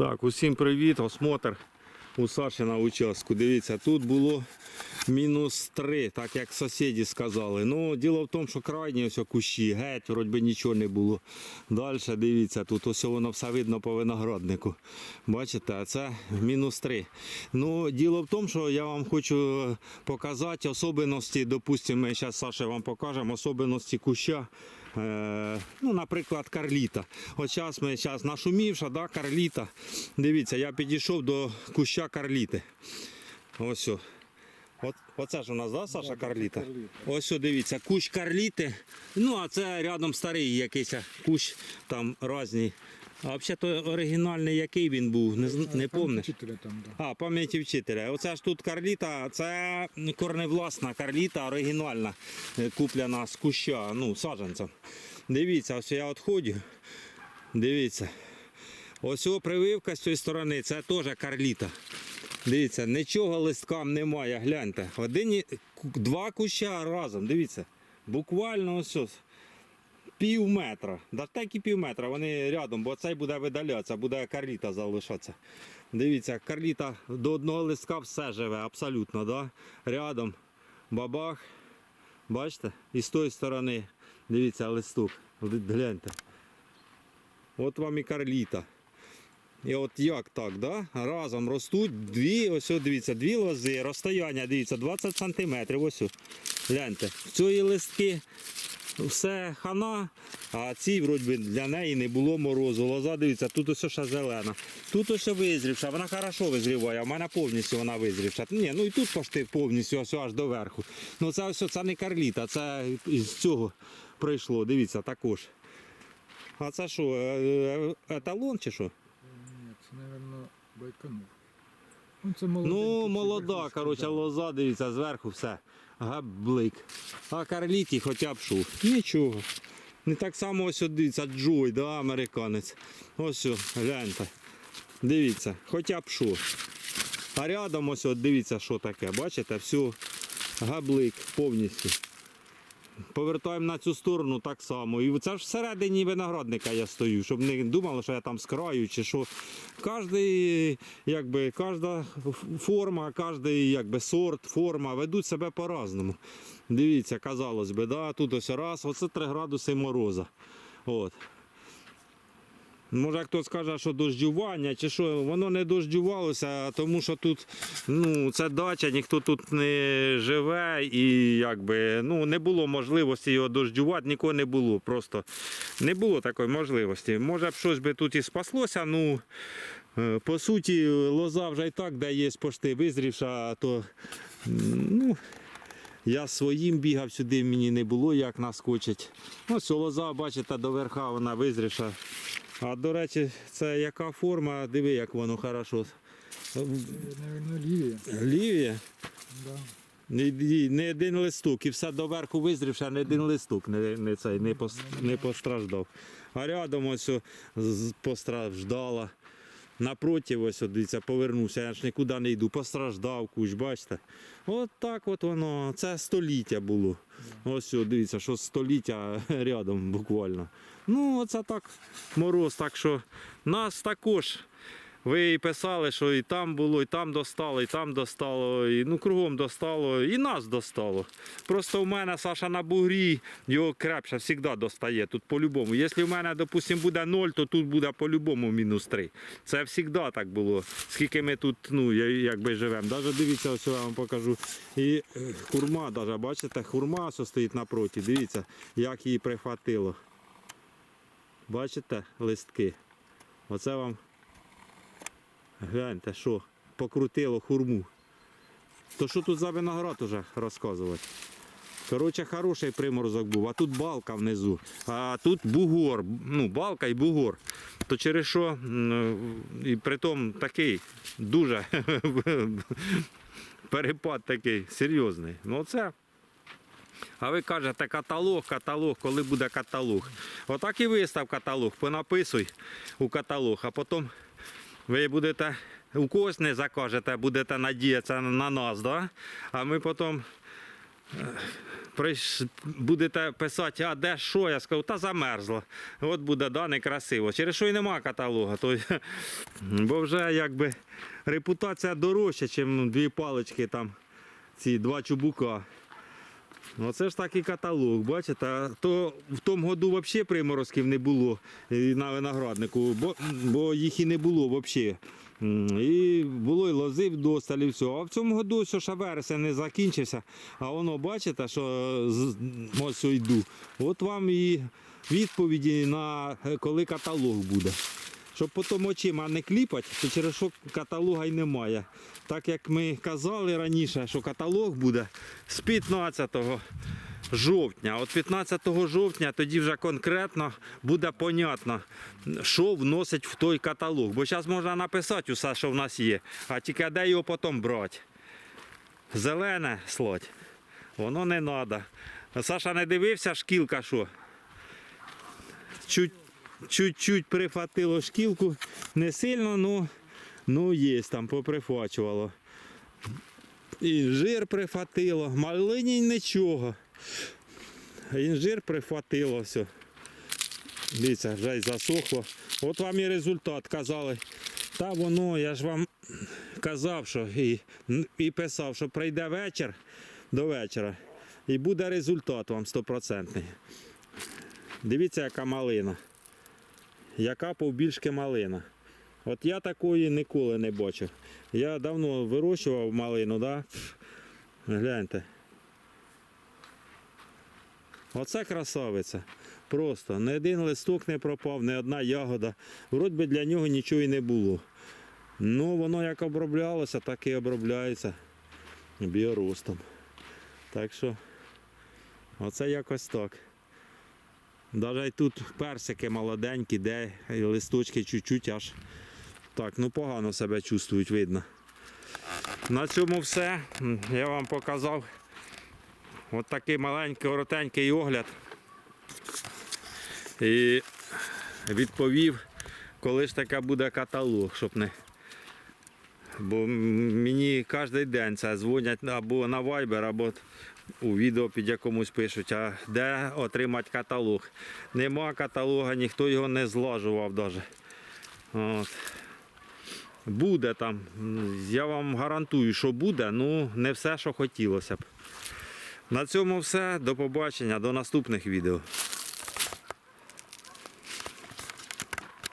Так, усім привіт, осмотр у Саші на участку. Дивіться, тут було мінус 3, так як сусіди сказали. Ну, діло в тому, що крайні ось кущі, геть, вроді би нічого не було. Далі дивіться, тут ось воно все видно по винограднику. Бачите, а це мінус 3. Ну, діло в тому, що я вам хочу показати особливості, допустимо, ми зараз Саша вам покажемо особливості куща. Е, ну, наприклад, карліта. Зараз ми зараз нашумівша, да, карліта. Дивіться, я підійшов до куща карліти. Ось. о. От, оце ж у нас, да, Саша, карліта? Ось, о, дивіться, кущ карліти. Ну, а це рядом старий якийсь кущ, там різний. А взагалі оригінальний який він був, не, не помниш? Вчителя там, да. А, пам'яті вчителя. Оце ж тут карліта, це корневласна карліта, оригінальна, е, куплена з куща, ну, саджанцем. Дивіться, ось я відходжу. Дивіться. Ось о, прививка з цієї сторони, це теж карліта. Дивіться, нічого листкам немає, гляньте. Один, два куща разом, дивіться. Буквально ось ось. Пів метра. Так і пів метра, вони рядом, бо цей буде видалятися, буде карліта залишатися. Дивіться, карліта до одного листка все живе, абсолютно, да? Рядом. Бабах. Бачите? І з тої сторони. Дивіться, листок. Гляньте. От вам і карліта. І от як так, да? Разом ростуть дві, ось дивіться, дві лози, розстояння, дивіться, 20 сантиметрів. Ось. Гляньте. В цієї листки все хана, а цій вроді для неї не було морозу. Лоза, дивіться, тут ось ще зелена. Тут ось визрівша, вона хорошо визріває, а в мене повністю вона визрівша. Ні, ну і тут почти повністю ось аж до верху. Ну це ось це не карліта, це із цього прийшло. Дивіться, також. А це що, е, е, еталон чи що? Ні, це. Ну, це. Ну, молода, коротше, лоза, дивіться, зверху все. Габлик. А карліті хоча б що. Нічого. Не так само ось от дивіться, Джой, да, американець. Ось, о, гляньте. Дивіться, хоча б що. А рядом ось от дивіться, що таке. Бачите, все, габлик повністю. Повертаємо на цю сторону так само. І це ж всередині виноградника я стою, щоб не думали, що я там з краю чи що. Кожний, якби, кожна форма, кожний якби, сорт, форма ведуть себе по-разному. Дивіться, казалось би, да, тут ось раз, оце 3 градуси мороза. От. Може хтось скаже, що дождювання чи що, воно не дождювалося, тому що тут ну, це дача, ніхто тут не живе і якби, ну, не було можливості його дождювати, нікого не було. Просто не було такої можливості. Може б щось би тут і спаслося, ну е, по суті, лоза вже і так, де є пошти визрівша, то ну, я своїм бігав сюди, мені не було як наскочить. Ось лоза, бачите, до верха вона визрівша. А до речі, це яка форма, диви, як воно хорошо. Лівія. Лівія. Да. Не, один листок, і все доверху визрівши, не один листок не, не, цей, не постраждав. А рядом ось постраждала. Напроти, ось, дивіться, повернувся, я ж нікуди не йду, постраждав куч, бачите. От так от воно, це століття було. Ось, дивіться, що століття рядом буквально. Ну, оце так мороз, так що нас також. Ви і писали, що і там було, і там достало, і там достало, і ну кругом достало, і нас достало. Просто в мене Саша на бугрі, його крепше завжди достає. Тут по-любому. Якщо в мене, допустимо, буде 0, то тут буде по-любому мінус 3. Це завжди так було. Скільки ми тут, ну, якби живемо. Навіть дивіться, ось я вам покажу. І е, хурма, даже, бачите, хурма ось стоїть напроти. Дивіться, як її прихватило. Бачите листки? Оце вам Гляньте, що, покрутило хурму. То що тут за виноград уже розказувати? Коротше, хороший приморозок був, а тут балка внизу, а тут бугор, ну, балка і бугор. То через що, і притом такий дуже перепад такий серйозний. Ну це. А ви кажете, каталог, каталог, коли буде каталог. Отак і вистав каталог, понаписуй у каталог, а потім ви будете у когось не закажете, будете надіятися на нас, да? а ми потім прийш- будете писати, а де що, я скажу, та замерзло. От буде да, некрасиво. Через що і нема каталога. То, бо вже якби репутація дорожча, ніж дві палички там, ці два чубука. Оце ж такий каталог, бачите? То в тому году взагалі приморозків не було на винограднику, бо, бо їх і не було взагалі. І було і лози вдосталь, і все. А в цьому году що ще вересень не закінчився, а воно бачите, що ось йду. От вам і відповіді на коли каталог буде. Щоб потім очима не кліпати, то через що каталога й немає. Так як ми казали раніше, що каталог буде з 15 жовтня. От 15 жовтня тоді вже конкретно буде понятно, що вносить в той каталог. Бо зараз можна написати усе, що в нас є, а тільки де його потім брати. Зелене слоть, воно не треба. Саша не дивився, шкілка що? Чуть чуть-чуть прихватило шкілку, не сильно, ну, ну є там, поприхвачувало. І жир прихватило, малині нічого. Інжир прихватило все. Дивіться, вже й засохло. От вам і результат казали. Та воно, я ж вам казав, що і, і писав, що прийде вечір до вечора. І буде результат вам стопроцентний. Дивіться, яка малина яка повбільшки малина. От я такої ніколи не бачив. Я давно вирощував малину, да? гляньте. Оце красавиця. Просто ні один листок не пропав, ні одна ягода. Вроді би для нього нічого і не було. Ну, воно як оброблялося, так і обробляється біоростом. Так що, оце якось так. Навіть тут персики молоденькі, де листочки чуть-чуть аж так, ну погано себе чувствують, видно. На цьому все. Я вам показав от такий маленький, коротенький огляд. І відповів, коли ж таке буде каталог, щоб не. Бо мені кожен день це дзвонять або на Viber, або у відео під якомусь пишуть, а де отримати каталог. Нема каталога, ніхто його не злажував навіть. От. Буде там. Я вам гарантую, що буде, ну не все, що хотілося б. На цьому все. До побачення, до наступних відео.